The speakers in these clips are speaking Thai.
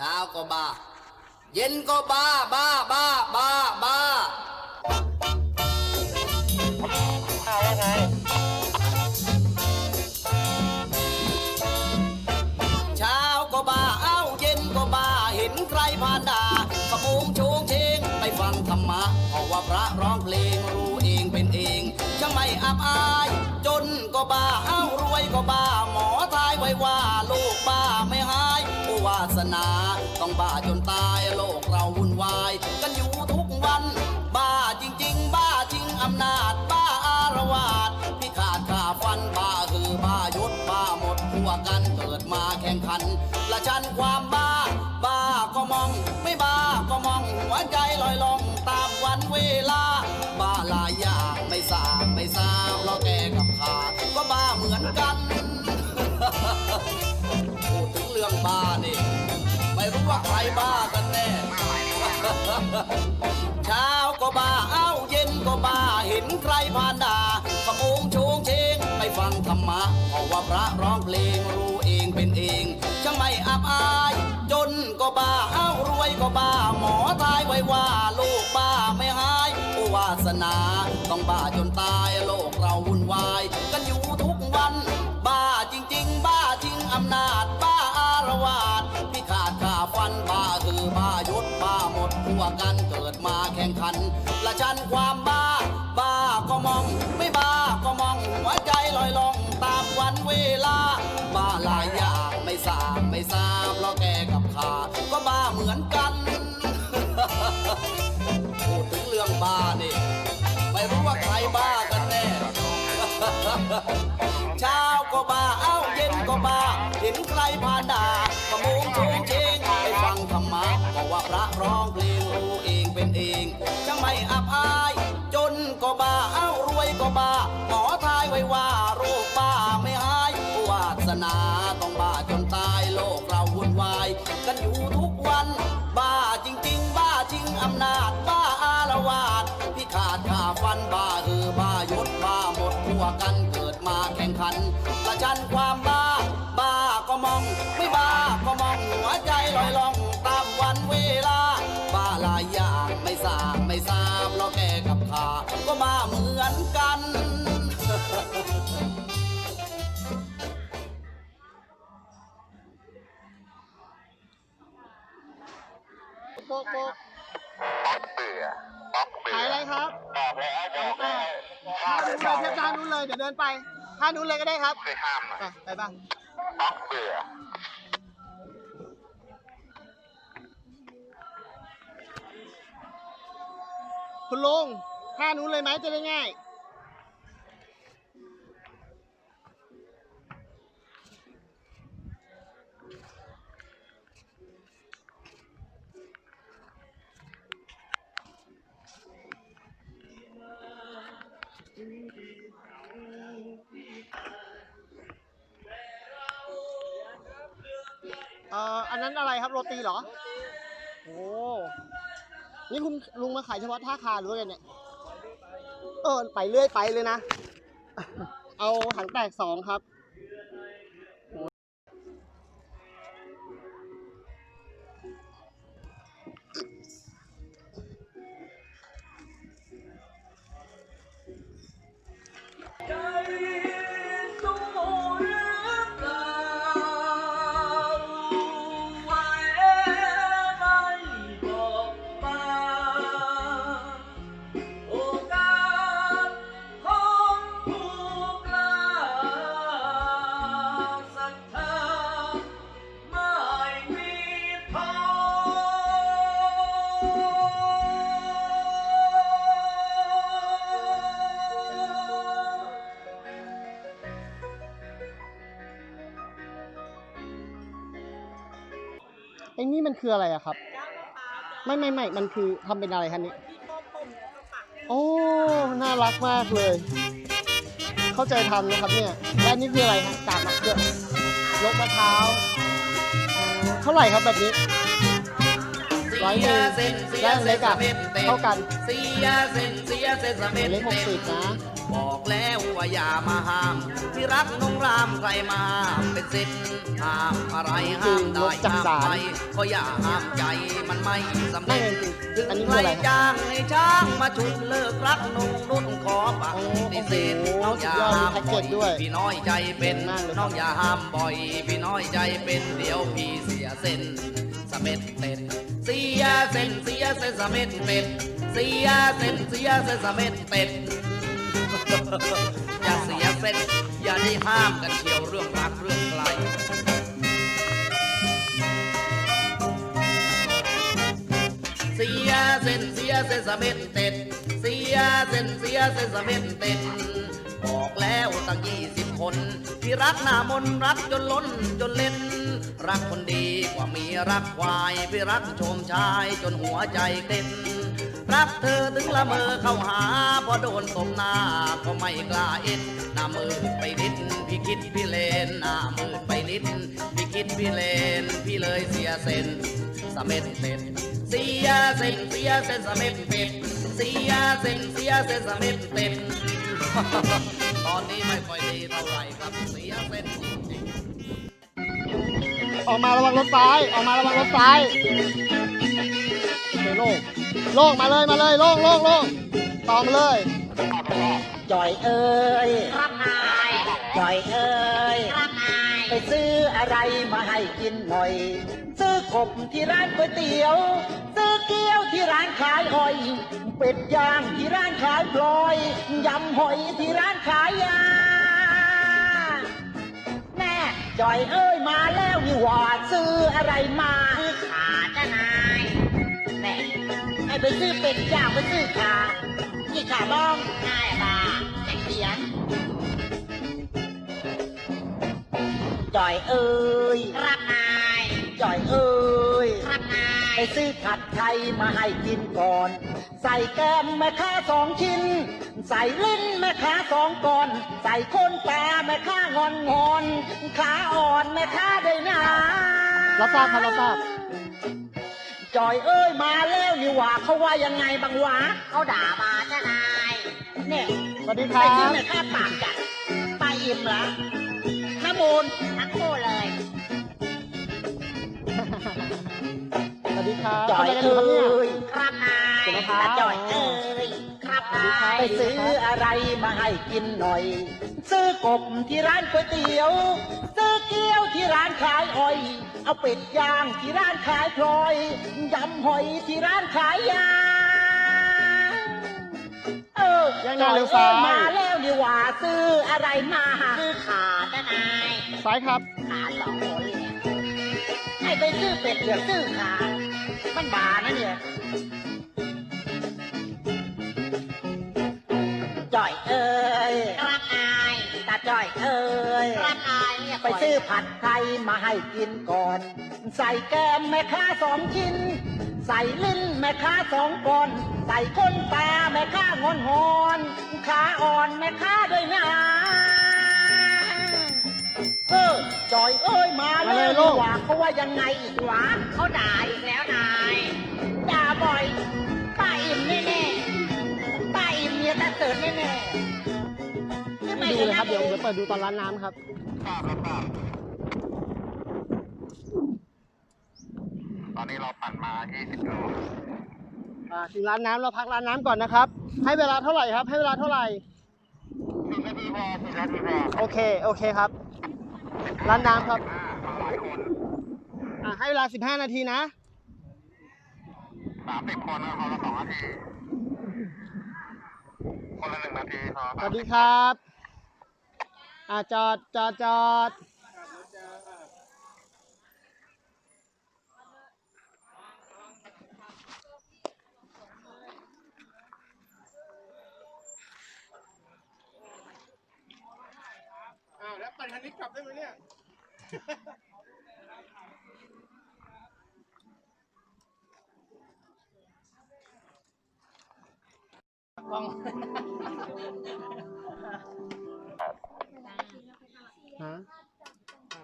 เช้าก็บ้า เย็นก็บ้าบ้าบ้าบ้าบ้าอ้าวว่าไงเช้าก็บ้าเอ้าเย็นก็บ้าเห็นใครผ่านด่าขโมงโชงเชงไปฟังธรรมะเพราะว่าพระร้องเพลงรู้เองเป็นเองช่างไม่อับอาย จนก็บ้าเอ้ารวยก็บ้า หมอทายไว้ว่าลูกบ้าไม่หาย วาสนา ต้องบ้าจนตายโลกเราวุ่นวาย กันอยู่ทุกวัน บ้าจริง ๆ บ้าจริงอำนาจ บ้าอารวาสพิขาดขาฟันบ้าคือบ้ายศบ้าหมดทั่วกันเกิดมาแข่งขันละชันความบ้า บ้าก็มอง ไม่บ้าก็มองหัวใจลอยลองตามวันเวลา บ้าหลายอย่างไม่ทราบไม่ทราบเพราะแกกับข้าก็บ้าเหมือนกัน ใครบ้ากันแน่ เช้าก็บ้าเอ้าเย็นก็บ้าเห็นใครผ่านด่าขโมงโชงเชงไปฟังธรรมะเพราะว่าพระร้องเพลงรู้เองเป็นเองช่างไม่อับอาย จนก็บ้าเอ้ารวยก็บ้า หมอทายไว้ว่าลูกบ้าไม่หายโอวาสนา ต้องบ้าจนตายโลกเราวุ่นวาย หมดทั่วกันเกิดมาแข่งขันละชันความบ้า บ้าก็มอง ไม่บ้าก็มองหัวใจลอยลองตามวันเวลา บ้าหลายอย่างไม่ทราบไม่ทราบเพราะแกกับข้าก็บ้าเหมือนกันพูดถึงเรื่องบ้านี่ไม่รู้ว่าใครบ้ากันแน่เช้าก็บ้าเอ้าเย็นก็บ้า เห็นใครผ่านด่าขโมงชงเชงไปฟังธรรมะเพราะว่าพระร้องเพลง ไม่อับอาย จนก็บ้าเอ้ารวยก็บ้า หมอทายไว้ว่าโรคบ้าไม่หายวาสนาต้องบ้าจนตายโลกเราวุ่นวาย กันอยู่ทุกวัน บ้าจริง ๆ บ้าจริงอำนาจ บ้าอารวาสพิขาดขาฟันบ้าเออบ้ายศบ้าหมดทั่วกันเกิดมาแข่งขันประชันความบ้า บ้าก็มอง ไม่บ้าก็มองหัวใจลอยลองตามวันเวลา บ้าลายยา งไม่ทราบไม่ทราบเพราะแกกับข้าก็มาเหมือนกันโปกโปกเบื่อป๊อกเบื่ขายอะไรครับบอกแล้วบอกแล้วท่านู้นเลยเทียบท่านู้นเลย เดี๋ยวเดินไปท่านู้นเลยก็ได้ครับเคยห้ามอะไปไปบ้างป๊อกเบื่อ คุณลุงท่านู้นเลยไหมจะได้ง่ายเอ่ออันนั้นอะไรครับโรตีเหรอ โอ้ นี่คุณลุงมาขายเฉพาะท่าคาหรือว่าไงเนี่ย เออ ไปเรื่อยไปเลยนะ เอาถังแตกสองครับ อ้นี่มันคืออะไรอะครับ ไม่ไม่ไม่มันคือทำเป็นอะไรคะนี่โอ้น่ารักมากเลย เข้าใจทำนะครับเนี่ยและนี่คืออะไรฮะกาบมะเขือลกมะพร้าวเท่าไหร่ครับแบบนี้ ร้อยหนึ่งและอันเล็กอะเท่ากันเสียเส้นเสียเส้นสะเม็ดเล็กหกสิบนะบอกแล้วว่าอย่ามาห้าม ที่รักน้องรามใครมาห้ามเป็นสิทธิ์ห้ามอะไรห้ามได้ห้ามไปก็อย่าห้ามใจมันไม่สำนั่เร็นจเองถึงอันนี้ใคคือรอะไรจ้างให้ช้างมาชุดเลิกรักนุ่งนุ่นขอปากโอ้ดิเศษโอ้โหน้องอย่าสุดยอดมีห้ามแพ็กเกบ่อจยด้วยพี่น้อยใจเป็นเก่งมากเลยครับน้องอย่าห้ามบ่อยพี่น้อยใจเป็นเดี๋ยวพี่เสียเส้นสะ เม็ดเต็ดเสียเส้นเสียเส้นสะเม็ดเป็ดเสียเส้นเสียเส้นสะเม็ดเป็ดอย่าเสียเส้นอย่าได้ห้ามกันเชียวเรื่องรักเรื่องไกลเสียเส้นเสียเส้นสะเม็ดเต็ดเสียเส้นเสียเส้นสะเม็ดเต็ดบอกแล้วตั้งยี่สิบคน ที่รักหน้ามนรักจนล้นจนเล่น รักคนดีกว่ามีรักควายพี่รักชมชายจนหัวใจเต้นรักเธอถึงละเมอเข้าหา พอโดนตบหน้าก็ไม่กล้าเอ็ดหน้ามือไปนิด พี่คิดพี่เลนหน้ามือไปนิด พี่คิดพี่เลน พี่เลยเสียเส้นสะเม็ดเต็ดเสียเส้นเสียเส้นสะเม็ดเป็ดเสียเส้นเสียเส้นสะเม็ดเป็ดตอนนี้ไม่ค่อยดีเท่าไหร่ครับเสียเส้นจริง ออกมาระวังรถซ้าย ออกมาระวังรถซ้ายโอเคโล่งโล่งมาเลยมาเลยโล่งโล่งโล่งตองเลยจ่อยเอ้ยครับนายจ่อยเอ้ยครับนายไปซื้ออะไรมาให้กินหน่อย ซื้อกบที่ร้านก๋วยเตี๋ยว ซื้อเกี๊ยวที่ร้านขายหอย เป็ดย่างที่ร้านขายพลอย ยำหอยที่ร้านขายยาแน่ จอยเอ้ยมาแล้วนี่หว่าซื้ออะไรมาซื้อขาจ้านายแหม่ไปซื้อเป็ดย่างไปซื้อขานี่ขาบ้องง่ายบ่าแต่เขียนจอยเอ้ยรับ ไปซื้อผัดไทยมาให้กินก่อน ใส่แก้มแม่ค้าสองชิ้น ใส่ลิ้นแม่ค้าสองก่อน ใส่ก้นตาแม่ค้างอนงอนขาอ่อนแม่ค้าได้นะรับทราบครับรับทราบจอยเอ้ยมาแล้วนี่หว่าเขาว่ายังไงบางวะเขาด่ามาจ้านายเนี่ยสวัสดีคไปรัซื้อบแม่ค้าปากจัดไปาอิ่มเหรอน้ำมูลทั้งคู่เลยสวัส ดีครับจอยทำอะไรกันอยู่เอ้ครับเนี่ยยครับนายเดี๋ยวนะครับตาจอยเอ้ยครับนายไปซื้ออะไรมาให้กินหน่อย ซื้อกบที่ร้านก๋วยเตี๋ยว ซื้อเกี๊ยวที่ร้านขายหอย เอาเป็ดย่างที่ร้านขายพลอยยำหอยที่ร้านขายยาเออยังหน้าเลี้ยวซ้ายจออ้มาแล้วนี่หว่าซื้ออะไรมาคือขาจ้านายซ้ายครับขาสองคนเลยให้ไปซื้อเป็ดเหลือซื้อขา มันบานะเนี่ยจ่อยเอ้ยครับนายตาจ่อยเอ้ยครับนายเนี่ยไปซื้อผัดไทยมาให้กินก่อน ใส่แก้มแม่ค้าสองชิ้น ใส่ลิ้นแม่ค้าสองก่อนใส่ก้นตาแม่ค้างอนหอนขาอ่อนแม่ค้าด้วยนะเออจอยเอ้ยมามาเลแล้ยวลูดีกกว่าเขาว่ายังไงอีกวะเขาด่าอีกแล้วนายด่าบ่อยป้าอิ่มแน่ๆป้าอิ่มเนี่ยตาเติร์ดแน่ๆขึ้นไปดูเลยครับนะเดี๋ยวเดี๋ยวเปิดดูตอนร้านน้ำครับตอนนี้เราปั่นมา 20โลอ่าถึงร้านน้ำเราพักร้านน้ำก่อนนะครับ ให้เวลาเท่าไหร่ครับ ให้เวลาเท่าไหร่ 10นาทีพอ10นาทีพอโอเค โอเคครับ ร้านน้ำครับหลายคนอ่าให้เวลา15นาทีนะ30คนนะคนละ2นาทีคนละ1นาทีพอสวัสดีครับ อ่าจอดจอดจอด แล้วปั่นคันนี้กลับได้ไหมเนี่ยฮะ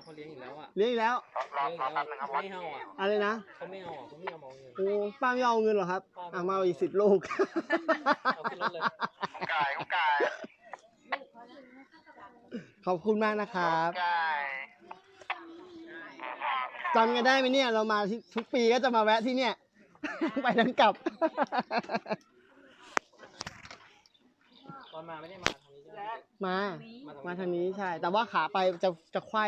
เขาเลี้ยงอีกแล้วอะเลี้ยงอีกแล้วรอรอแป๊บนึงครับเขาไม่เอาอะอะไรนะเขาไม่เอาอะเขาไม่เอามองเงิน โอ้ป้าไม่เอาเงินเหรอครับอะมาเอาอีกสิบลูก เอาขึ้นรถเลยกุ๊กไก่กุ๊กไก่ ขอบคุณมากนะครับใช่จำกันได้ไหมเนี่ยเรามาที่ทุกปีก็จะมาแวะที่เนี่ย ไปทั้งกลับ ตอนมาไม่ได้มาทางนี้ใช่ไหมมา มาทางมานี้ทางนี้ใช่ แต่ว่าขาไปจะจะไขว้